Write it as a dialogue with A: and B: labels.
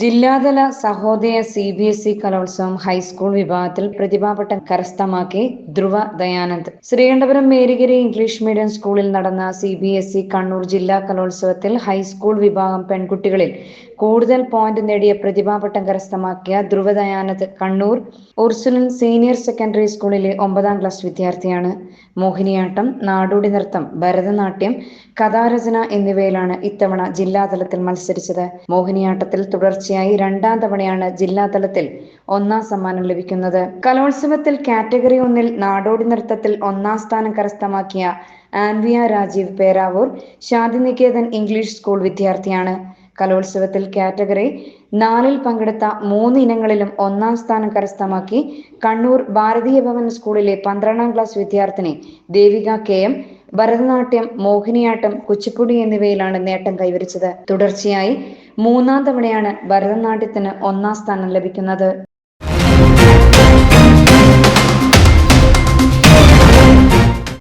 A: ജില്ലാതല Sahodaya C B S E കലോത്സവം high school വിഭാഗത്തിൽ പ്രതിഭാപട്ടം കരസ്ഥമാക്കി ധ്രുവ ദയാനന്ദ്. ശ്രീകണ്ഠപുരം മേരിഗിരി ഇംഗ്ലീഷ് മീഡിയം സ്കൂളിൽ നടന്ന C B S E Kannur ജില്ലാ കലോത്സവത്തിൽ ഹൈസ്കൂൾ വിഭാഗം പെൺകുട്ടികളിൽ കൂടുതൽ പോയിന്റ് നേടിയ പ്രതിഭാപട്ടം കരസ്ഥമാക്കിയ Dhruva Dayanand Kannur Ursuline senior secondary സ്കൂളിലെ ഒമ്പതാം ക്ലാസ് വിദ്യാർത്ഥിയാണ്. മോഹിനിയാട്ടം നാടോടി നൃത്തം ഭരതനാട്യം കഥാരചന എന്നിവയിലാണ് ഇത്തവണ ജില്ലാതലത്തിൽ മത്സരിച്ചത്. മോഹിനിയാട്ടത്തിൽ തുടർച്ചയായി രണ്ടാം തവണയാണ് ജില്ലാതലത്തിൽ ഒന്നാം സമ്മാനം ലഭിക്കുന്നത്. കലോത്സവത്തിൽ കാറ്റഗറി ഒന്നിൽ നാടോടി നൃത്തത്തിൽ ഒന്നാം സ്ഥാനം കരസ്ഥമാക്കിയ ആൻവിയ രാജീവ് പേരാവൂർ ശാന്തിനികേതൻ ഇംഗ്ലീഷ് സ്കൂൾ വിദ്യാർത്ഥിയാണ്. കലോത്സവത്തിൽ കാറ്റഗറി നാലിൽ പങ്കെടുത്ത മൂന്ന് ഇനങ്ങളിലും ഒന്നാം സ്ഥാനം കരസ്ഥമാക്കി കണ്ണൂർ ഭാരതീയ ഭവൻ സ്കൂളിലെ പന്ത്രണ്ടാം ക്ലാസ് വിദ്യാർത്ഥിനി ദേവിക കെ എം ഭരതനാട്യം മോഹിനിയാട്ടം കുച്ചിപ്പുടി എന്നിവയിലാണ് നേട്ടം കൈവരിച്ചത്. തുടർച്ചയായി മൂന്നാം തവണയാണ് ഭരതനാട്യത്തിന് ഒന്നാം സ്ഥാനം ലഭിക്കുന്നത്.